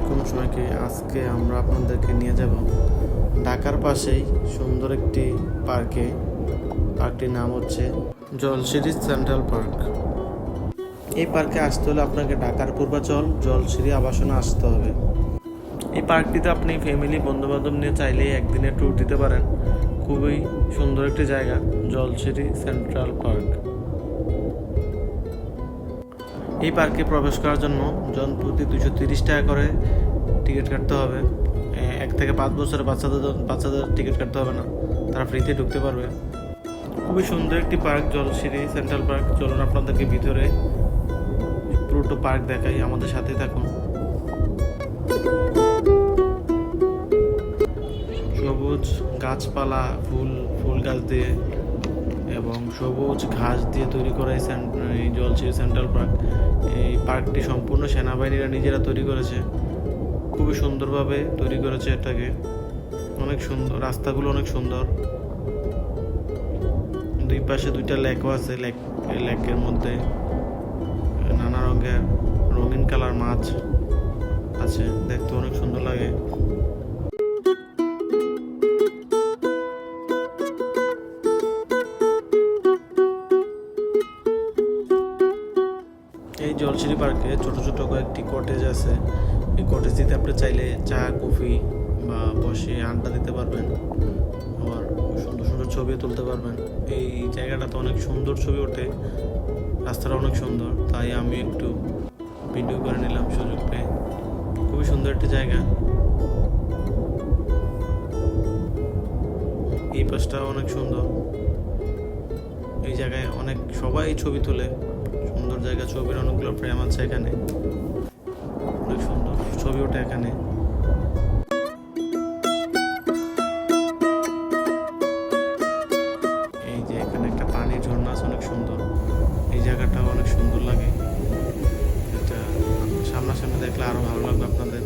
আলাইকুম সবাইকে। আজকে আমরা আপনাদেরকে নিয়ে যাব ঢাকার পাশেই সুন্দর একটি পার্কে। পার্কটির নাম হচ্ছে জলসিরি সেন্ট্রাল পার্ক। এই পার্কে আসতে হলে আপনাকে ঢাকার পূর্বাচল জলসিরি আবাসনে আসতে হবে। এই পার্কটিতে আপনি ফ্যামিলি বন্ধুবান্ধব নিয়ে চাইলেই একদিনের ট্যুর দিতে পারেন। খুবই সুন্দর একটি জায়গা জলসিরি সেন্ট্রাল পার্ক। এই পার্কে প্রবেশ করার জন্য জন প্রতি দুশো তিরিশ টাকা করে টিকিট কাটতে হবে। এক থেকে পাঁচ বছরের বাচ্চাদের বাচ্চাদের টিকিট কাটতে হবে না। তারা ফ্রিতে ঢুকতে পারবে। খুবই সুন্দর একটি পার্ক জলসিরি সেন্ট্রাল পার্ক। চলুন আপনাদেরকে ভিতরে পুরোটো পার্ক দেখাই। আমাদের সাথে থাকুন। সবুজ গাছপালা, ফুল ফুল গাছ দিয়ে এবং সবুজ ঘাস দিয়ে তৈরি করা এই এই জলছিরি সেন্ট্রাল পার্ক এই পার্কটি সম্পূর্ণ সেনাবাহিনীরা নিজেরা তৈরি করেছে। খুবই সুন্দরভাবে তৈরি করেছে এটাকে। অনেক সুন্দর, রাস্তাগুলো অনেক সুন্দর। দুই পাশে দুইটা লেকও আছে, লেক, লেকের মধ্যে। নানা রঙের রঙিন কালার মাছ আছে, দেখতে অনেক সুন্দর লাগে। জলসিরি পার্কে ছোট ছোট কয়েকটি কটেজ আছে। এই কটেজটিতে আপনি চাইলে চা, কফি বা বসে আড্ডা দিতে পারবেন আবার সুন্দর সুন্দর ছবি তুলতে পারবেন। এই জায়গাটাতে অনেক সুন্দর ছবি ওঠে, রাস্তাটা অনেক সুন্দর, তাই আমি একটু ভিডিও করে নিলাম সুযোগ পেয়ে। খুবই সুন্দর একটি জায়গা। এই পাশটা অনেক সুন্দর। এই জায়গায় অনেক সবাই ছবি তোলে। সুন্দর জায়গা ছবির অনেকগুলো ফ্রেম আছে এখানে। অনেক সুন্দর ছবি ওঠে এখানে। এই যে এখানে একটা পানির ঝর্ণা আছে, অনেক সুন্দর। এই জায়গাটা অনেক সুন্দর লাগে। এটা সামনাসামনি দেখলে আরও ভালো লাগবে আপনাদের।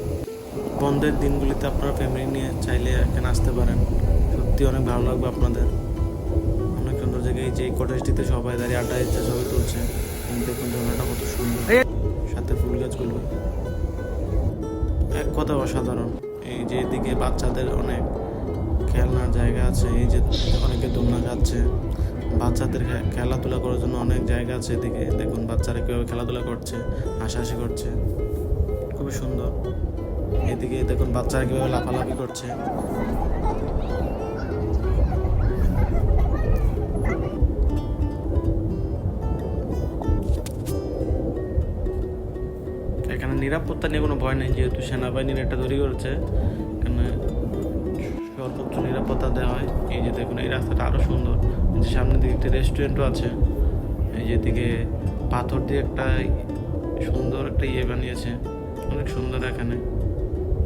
বন্ধের দিনগুলিতে আপনারা ফ্যামিলি নিয়ে চাইলে এখানে আসতে পারেন। সত্যি অনেক ভালো লাগবে আপনাদের। অনেক সুন্দর জায়গায় যে কটেজটিতে সবাই দাঁড়িয়ে আড্ডা দিচ্ছে, ছবি তুলছে। দেখুন ঝর্ণাটা কত সুন্দর। সাথে ফুল গাছগুলো এক কথা অসাধারণ। এই যে এদিকে বাচ্চাদের অনেক খেলনার জায়গা আছে এই যে অনেকে দোলনা খাচ্ছে বাচ্চাদের খেলাধুলা করার জন্য অনেক জায়গা আছে এদিকে। দেখুন বাচ্চারা কীভাবে খেলাধুলা করছে হাসাহাসি করছে। খুবই সুন্দর। এদিকে দেখুন বাচ্চারা কীভাবে লাফালাফি করছে। নিরাপত্তা নিয়ে কোনো ভয় নেই, যেহেতু সেনাবাহিনীর এটা তৈরি করেছে। এখানে সর্বোচ্চ নিরাপত্তা দেওয়া হয়। এই যে দেখুন, এই রাস্তাটা আরও সুন্দর। যে সামনের দিকে একটি রেস্টুরেন্টও আছে। এই যে দিকে পাথর দিয়ে একটা সুন্দর একটা ইয়ে বানিয়েছে। অনেক সুন্দর এখানে।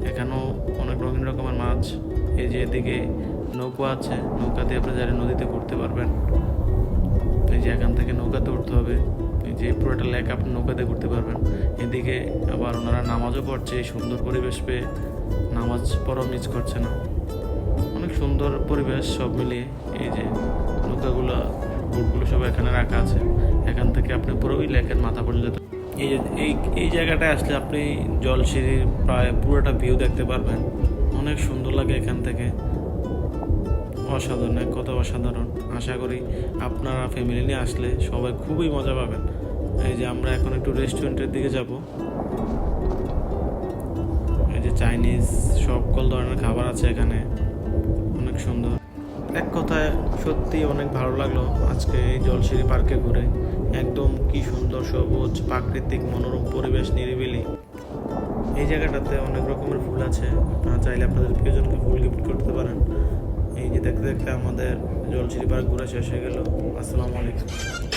এখানেও অনেক রঙিন রকমের মাছ। এই যে এদিকে নৌকা আছে। নৌকা দিয়ে আপনি যারা নদীতে ঘুরতে পারবেন। এই যে এখান থেকে নৌকাতে উঠতে হবে। যে পুরোটা লেক আপনি নৌকাতে ঘুরতে পারবেন। এদিকে আবার ওনারা নামাজও পড়ছে সুন্দর পরিবেশ পেয়ে নামাজ পড়াও মিস করছে না। অনেক সুন্দর পরিবেশ সব মিলিয়ে এই যে নৌকাগুলো, বোটগুলো সব এখানে রাখা আছে। এখান থেকে আপনি পুরো ওই লেকের মাথা পর্যন্ত এই এই এই জায়গাটায় আসলে আপনি জলসিঁড়ির প্রায় পুরোটা ভিউ দেখতে পারবেন। অনেক সুন্দর লাগে এখান থেকে। অসাধারণ, এক কথা অসাধারণ। আশা করি আপনারা ফ্যামিলি নিয়ে আসলে সবাই খুবই মজা পাবেন। এই যে আমরা এখন একটু রেস্টুরেন্টের দিকে যাব। এই যে চাইনিজ সকল ধরনের খাবার আছে এখানে। অনেক সুন্দর। এক কথায় সত্যি অনেক ভালো লাগল আজকে এই জলসিঁড়ি পার্কে ঘুরে। একদম কি সুন্দর সবুজ, প্রাকৃতিক, মনোরম পরিবেশ, নিরিবিলি। এই জায়গাটাতে অনেক রকমের ফুল আছে। আপনারা চাইলে আপনাদের প্রিয়জনকে ফুল গিফট করতে পারেন। এই যে দেখতে দেখতে আমাদের জলসিরি পার্ক ঘুরে শেষ হয়ে গেল। আসসালামু আলাইকুম।